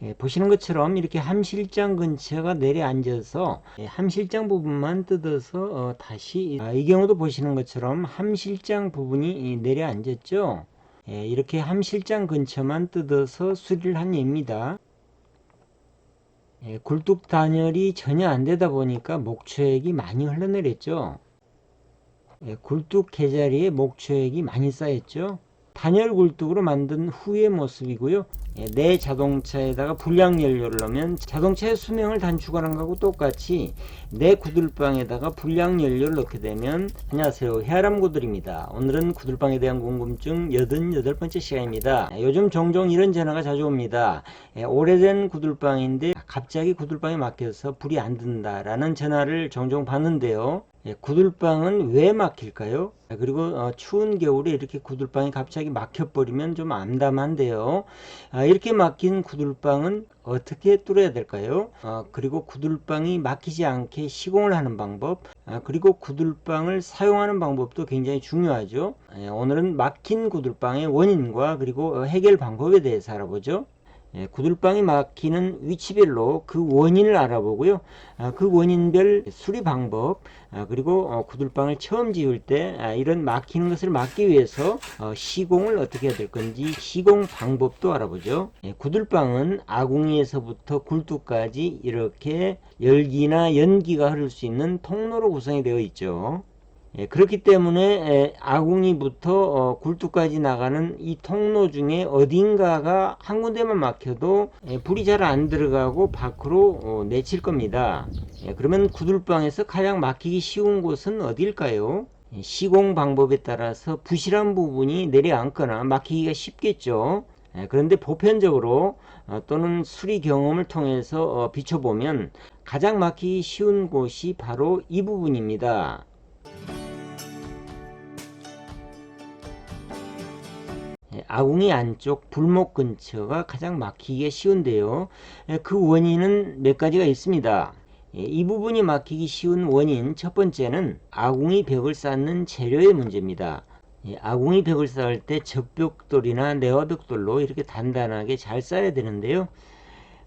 예, 보시는 것처럼 이렇게 함실장 근처가 내려앉아서 예, 함실장 부분만 뜯어서 어, 다시 아, 이 경우도 보시는 것처럼 함실장 부분이 이 내려앉았죠. 예, 이렇게 함실장 근처만 뜯어서 수리를 한 예입니다. 예, 굴뚝 단열이 전혀 안 되다 보니까 목초액이 많이 흘러내렸죠. 예, 굴뚝 개자리에 목초액이 많이 쌓였죠. 단열 굴뚝으로 만든 후의 모습이고요. 예, 내 자동차에다가 불량 연료를 넣으면 자동차의 수명을 단축하는 것하고 똑같이 내 구들방에다가 불량 연료를 넣게 되면 안녕하세요. 해아람 구들입니다. 오늘은 구들방에 대한 궁금증 88번째 시간입니다. 예, 요즘 종종 이런 전화가 자주 옵니다. 예, 오래된 구들방인데 갑자기 구들방에 막혀서 불이 안 든다 라는 전화를 종종 받는데요 예, 구들방은 왜 막힐까요? 아, 그리고 어, 추운 겨울에 이렇게 구들방이 갑자기 막혀버리면 좀 암담한데요. 아, 이렇게 막힌 구들방은 어떻게 뚫어야 될까요? 아, 그리고 구들방이 막히지 않게 시공을 하는 방법, 아, 그리고 구들방을 사용하는 방법도 굉장히 중요하죠. 예, 오늘은 막힌 구들방의 원인과 그리고 어, 해결 방법에 대해서 알아보죠. 예, 구들방이 막히는 위치별로 그 원인을 알아보고요. 아, 그 원인별 수리 방법, 아, 그리고 어, 구들방을 처음 지을 때 아, 이런 막히는 것을 막기 위해서 어, 시공을 어떻게 해야 될 건지 시공 방법도 알아보죠. 예, 구들방은 아궁이에서부터 굴뚝까지 이렇게 열기나 연기가 흐를 수 있는 통로로 구성이 되어 있죠. 예, 그렇기 때문에 에, 아궁이부터 어, 굴뚝까지 나가는 이 통로 중에 어딘가가 한 군데만 막혀도 예, 불이 잘 안 들어가고 밖으로 어, 내칠 겁니다. 예, 그러면 구들방에서 가장 막히기 쉬운 곳은 어딜까요? 예, 시공 방법에 따라서 부실한 부분이 내려앉거나 막히기가 쉽겠죠. 예, 그런데 보편적으로 어, 또는 수리 경험을 통해서 어, 비춰보면 가장 막히기 쉬운 곳이 바로 이 부분입니다. 아궁이 안쪽 불목 근처가 가장 막히기가 쉬운데요. 예, 그 원인은 몇 가지가 있습니다. 예, 이 부분이 막히기 쉬운 원인 첫 번째는 아궁이 벽을 쌓는 재료의 문제입니다. 예, 아궁이 벽을 쌓을 때 적벽돌이나 내화벽돌로 이렇게 단단하게 잘 쌓아야 되는데요.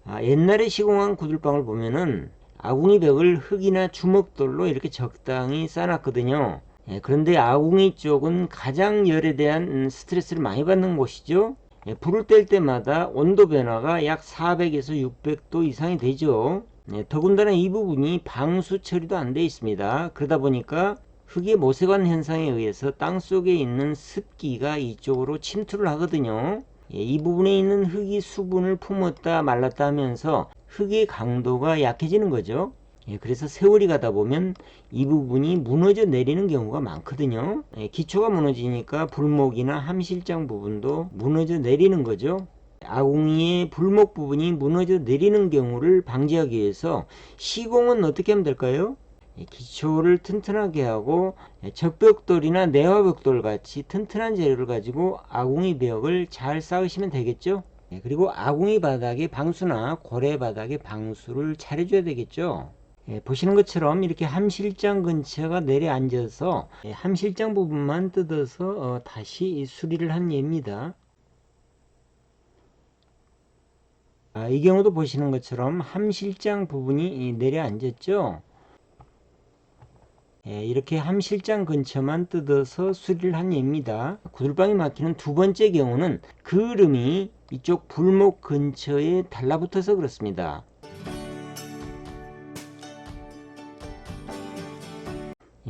아, 옛날에 시공한 구들방을 보면은 아궁이 벽을 흙이나 주먹돌로 이렇게 적당히 쌓아놨거든요. 예, 그런데 아궁이 쪽은 가장 열에 대한 음, 스트레스를 많이 받는 곳이죠. 예, 불을 뗄 때마다 온도 변화가 약 400에서 600도 이상이 되죠. 예, 더군다나 이 부분이 방수 처리도 안 되어 있습니다. 그러다 보니까 흙의 모세관 현상에 의해서 땅 속에 있는 습기가 이쪽으로 침투를 하거든요. 예, 이 부분에 있는 흙이 수분을 품었다 말랐다 하면서 흙의 강도가 약해지는 거죠. 예, 그래서 세월이 가다 보면 이 부분이 무너져 내리는 경우가 많거든요. 예, 기초가 무너지니까 불목이나 함실장 부분도 무너져 내리는 거죠. 아궁이의 불목 부분이 무너져 내리는 경우를 방지하기 위해서 시공은 어떻게 하면 될까요? 예, 기초를 튼튼하게 하고 예, 적벽돌이나 내화벽돌 같이 튼튼한 재료를 가지고 아궁이 벽을 잘 쌓으시면 되겠죠. 예, 그리고 아궁이 바닥에 방수나 고래 바닥에 방수를 잘 해줘야 되겠죠. 예, 보시는 것처럼 이렇게 함실장 근처가 내려앉아서 예, 함실장 부분만 뜯어서 어, 다시 수리를 한 예입니다. 아, 이 경우도 보시는 것처럼 함실장 부분이 이 내려앉았죠. 예, 이렇게 함실장 근처만 뜯어서 수리를 한 예입니다. 구들방이 막히는 두 번째 경우는 그름이 이쪽 불목 근처에 달라붙어서 그렇습니다.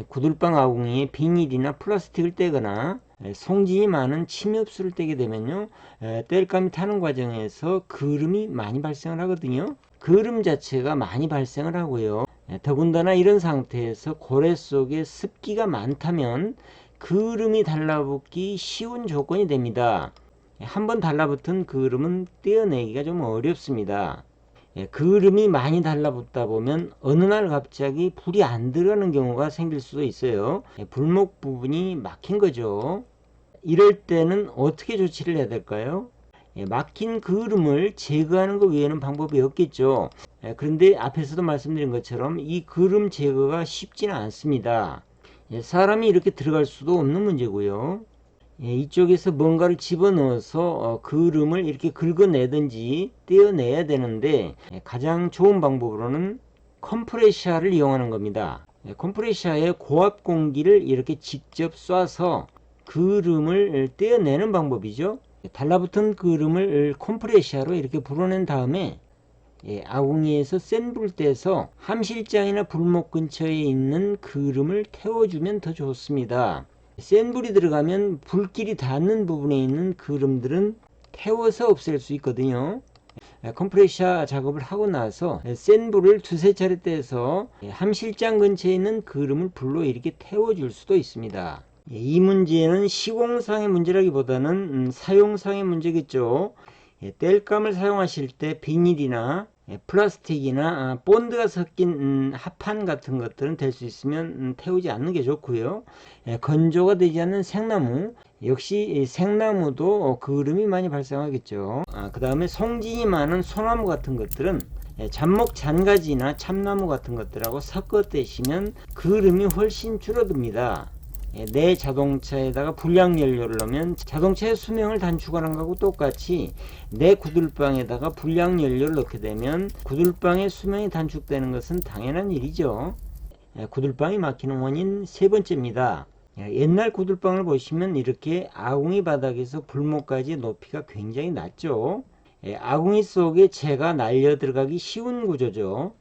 구들방 아궁이에 비닐이나 플라스틱을 떼거나 예, 송진이 많은 침엽수를 떼게 되면요 에, 땔감이 타는 과정에서 그름이 많이 발생을 하거든요. 그름 자체가 많이 발생을 하고요. 예, 더군다나 이런 상태에서 고래 속에 습기가 많다면 그름이 달라붙기 쉬운 조건이 됩니다. 예, 한번 달라붙은 그름은 떼어내기가 좀 어렵습니다 예, 그름이 많이 달라붙다 보면 어느 날 갑자기 불이 안 들어가는 경우가 생길 수도 있어요. 예, 불목 부분이 막힌 거죠. 이럴 때는 어떻게 조치를 해야 될까요? 예, 막힌 그름을 제거하는 것 외에는 방법이 없겠죠. 예, 그런데 앞에서도 말씀드린 것처럼 이 그름 제거가 쉽지는 않습니다. 예, 사람이 이렇게 들어갈 수도 없는 문제고요. 예, 이쪽에서 뭔가를 집어넣어서 어, 그름을 이렇게 긁어내든지 떼어내야 되는데 예, 가장 좋은 방법으로는 컴프레셔를 이용하는 겁니다. 예, 컴프레셔에 고압 공기를 이렇게 직접 쏴서 그름을 떼어내는 방법이죠. 예, 달라붙은 그름을 컴프레셔로 이렇게 불어낸 다음에 예, 아궁이에서 센 불 떼서 함실장이나 불목 근처에 있는 그름을 태워주면 더 좋습니다. 센 불이 들어가면 불길이 닿는 부분에 있는 그름들은 태워서 없앨 수 있거든요. 예, 컴프레셔 작업을 하고 나서 센 불을 두세 차례 떼서 예, 함실장 근처에 있는 그름을 불로 이렇게 태워줄 수도 있습니다. 예, 이 문제는 시공상의 문제라기보다는 음, 사용상의 문제겠죠. 예, 땔감을 사용하실 때 비닐이나 예, 플라스틱이나 아, 본드가 섞인 음, 합판 같은 것들은 될 수 있으면 음, 태우지 않는 게 좋고요. 예, 건조가 되지 않는 생나무 역시 이 생나무도 어, 그름이 많이 발생하겠죠. 아, 그 다음에 송진이 많은 소나무 같은 것들은 예, 잡목 잔가지나 참나무 같은 것들하고 섞어 떼시면 그름이 훨씬 줄어듭니다. 예, 내 자동차에다가 불량 연료를 넣으면 자동차의 수명을 단축하는 것하고 똑같이 내 구들방에다가 불량 연료를 넣게 되면 구들방의 수명이 단축되는 것은 당연한 일이죠. 예, 구들방이 막히는 원인 세 번째입니다. 예, 옛날 구들방을 보시면 이렇게 아궁이 바닥에서 불목까지 높이가 굉장히 낮죠. 예, 아궁이 속에 재가 날려 들어가기 쉬운 구조죠.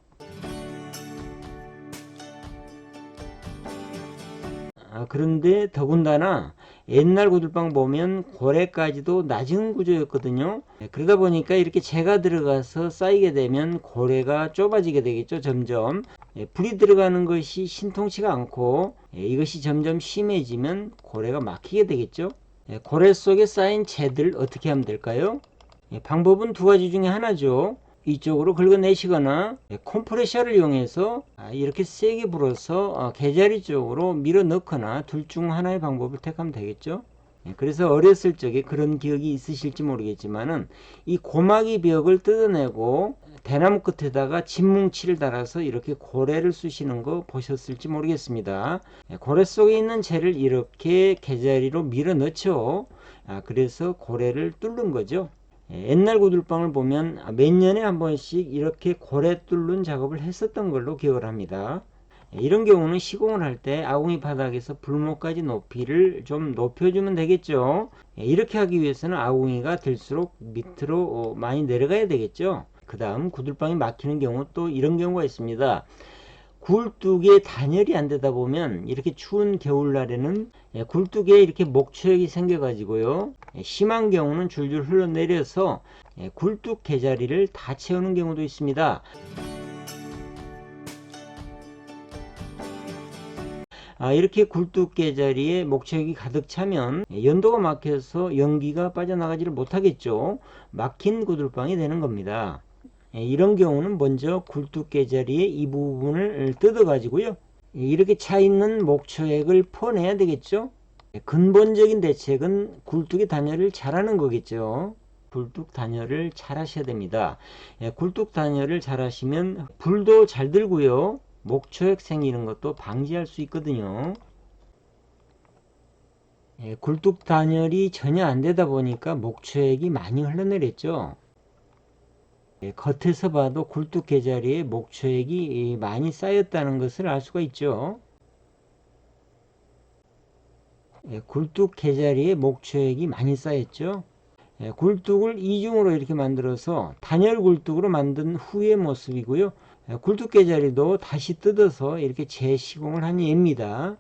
아, 그런데 더군다나 옛날 구들방 보면 고래까지도 낮은 구조였거든요. 예, 그러다 보니까 이렇게 재가 들어가서 쌓이게 되면 고래가 좁아지게 되겠죠. 점점 예, 불이 들어가는 것이 신통치가 않고 예, 이것이 점점 심해지면 고래가 막히게 되겠죠. 예, 고래 속에 쌓인 재들 어떻게 하면 될까요? 예, 방법은 두 가지 중에 하나죠. 이쪽으로 긁어내시거나 예, 컴프레셔를 이용해서 아, 이렇게 세게 불어서 어, 개자리 쪽으로 밀어 넣거나 둘 중 하나의 방법을 택하면 되겠죠. 예, 그래서 어렸을 적에 그런 기억이 있으실지 모르겠지만은 이 고막이 벽을 뜯어내고 대나무 끝에다가 진뭉치를 달아서 이렇게 고래를 쑤시는 거 보셨을지 모르겠습니다. 예, 고래 속에 있는 재를 이렇게 개자리로 밀어 넣죠. 아, 그래서 고래를 뚫는 거죠. 예, 옛날 구들방을 보면 몇 년에 한 번씩 이렇게 고래 뚫는 작업을 했었던 걸로 기억을 합니다. 예, 이런 경우는 시공을 할 때 아궁이 바닥에서 불목까지 높이를 좀 높여주면 되겠죠. 예, 이렇게 하기 위해서는 아궁이가 될수록 밑으로 어, 많이 내려가야 되겠죠. 그 다음 구들방이 막히는 경우 또 이런 경우가 있습니다. 굴뚝에 단열이 안 되다 보면 이렇게 추운 겨울날에는 예, 굴뚝에 이렇게 목초액이 생겨 가지고요 예, 심한 경우는 줄줄 흘러내려서 예, 굴뚝 개자리를 다 채우는 경우도 있습니다. 아, 이렇게 굴뚝 개 자리에 목초액이 가득 차면 예, 연도가 막혀서 연기가 빠져나가지를 못하겠죠. 막힌 구들방이 되는 겁니다. 예, 이런 경우는 먼저 굴뚝개 자리의 이 부분을 뜯어 가지고요. 이렇게 차 있는 목초액을 퍼내야 되겠죠? 예, 근본적인 대책은 굴뚝의 단열을 잘하는 거겠죠. 굴뚝 단열을 잘 하셔야 됩니다. 예, 굴뚝 단열을 잘 하시면 불도 잘 들고요. 목초액 생기는 것도 방지할 수 있거든요. 예, 굴뚝 단열이 전혀 안 되다 보니까 목초액이 많이 흘러내렸죠. 예, 겉에서 봐도 굴뚝 개자리에 목초액이 많이 쌓였다는 것을 알 수가 있죠. 예, 굴뚝 개자리에 목초액이 많이 쌓였죠. 예, 굴뚝을 이중으로 이렇게 만들어서 단열 굴뚝으로 만든 후의 모습이고요. 굴뚝 개자리도 다시 뜯어서 이렇게 재시공을 한 예입니다.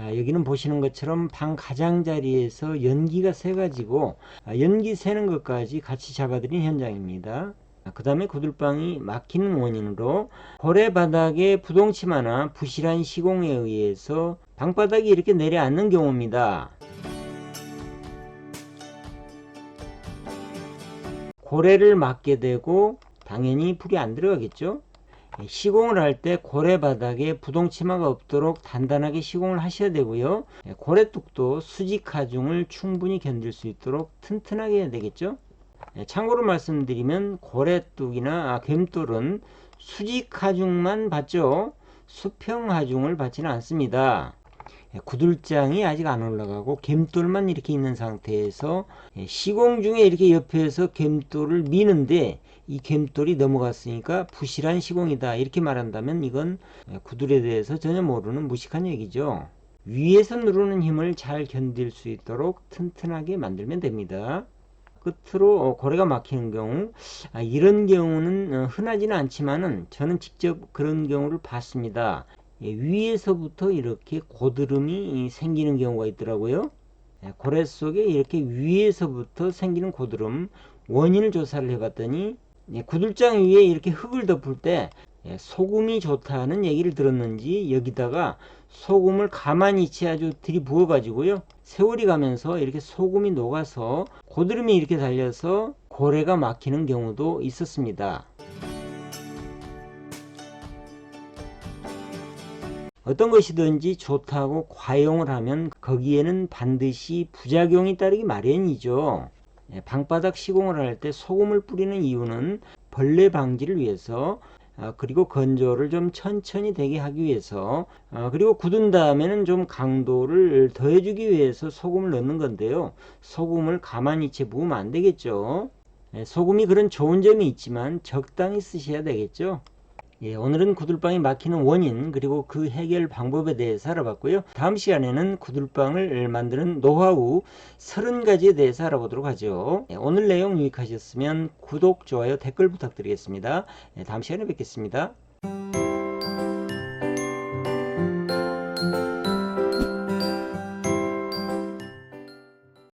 아, 여기는 보시는 것처럼 방 가장자리에서 연기가 새가지고 아, 연기 새는 것까지 같이 잡아드린 현장입니다. 아, 그 다음에 구들방이 막히는 원인으로 고래 바닥에 부동치마나 부실한 시공에 의해서 방바닥이 이렇게 내려앉는 경우입니다. 고래를 막게 되고 당연히 불이 안 들어가겠죠. 시공을 할 때 고래 바닥에 부동 치마가 없도록 단단하게 시공을 하셔야 되고요. 예, 고래뚝도 수직 하중을 충분히 견딜 수 있도록 튼튼하게 해야 되겠죠. 예, 참고로 말씀드리면 고래뚝이나 아, 괸돌은 수직 하중만 받죠. 수평 하중을 받지는 않습니다. 예, 구들장이 아직 안 올라가고 겜돌만 이렇게 있는 상태에서 예, 시공 중에 이렇게 옆에서 겜돌을 미는데 이 겜돌이 넘어갔으니까 부실한 시공이다 이렇게 말한다면 이건 예, 구들에 대해서 전혀 모르는 무식한 얘기죠. 위에서 누르는 힘을 잘 견딜 수 있도록 튼튼하게 만들면 됩니다. 끝으로 어, 고래가 막히는 경우 아, 이런 경우는 어, 흔하지는 않지만은 저는 직접 그런 경우를 봤습니다. 예, 위에서부터 이렇게 고드름이 이 생기는 경우가 있더라고요. 예, 고래 속에 이렇게 위에서부터 생기는 고드름 원인을 조사를 해봤더니 예, 구들장 위에 이렇게 흙을 덮을 때 예, 소금이 좋다는 얘기를 들었는지 여기다가 소금을 가만히 있지 아주 들이부어 가지고요 세월이 가면서 이렇게 소금이 녹아서 고드름이 이렇게 달려서 고래가 막히는 경우도 있었습니다. 어떤 것이든지 좋다고 과용을 하면 거기에는 반드시 부작용이 따르기 마련이죠. 예, 방바닥 시공을 할 때 소금을 뿌리는 이유는 벌레 방지를 위해서 아, 그리고 건조를 좀 천천히 되게 하기 위해서 아, 그리고 굳은 다음에는 좀 강도를 더해주기 위해서 소금을 넣는 건데요. 소금을 가만히 채 부으면 안 되겠죠. 예, 소금이 그런 좋은 점이 있지만 적당히 쓰셔야 되겠죠. 예, 오늘은 구들방이 막히는 원인 그리고 그 해결 방법에 대해서 알아봤고요. 다음 시간에는 구들방을 만드는 노하우 30가지에 대해서 알아보도록 하죠. 예, 오늘 내용 유익하셨으면 구독, 좋아요, 댓글 부탁드리겠습니다. 예, 다음 시간에 뵙겠습니다.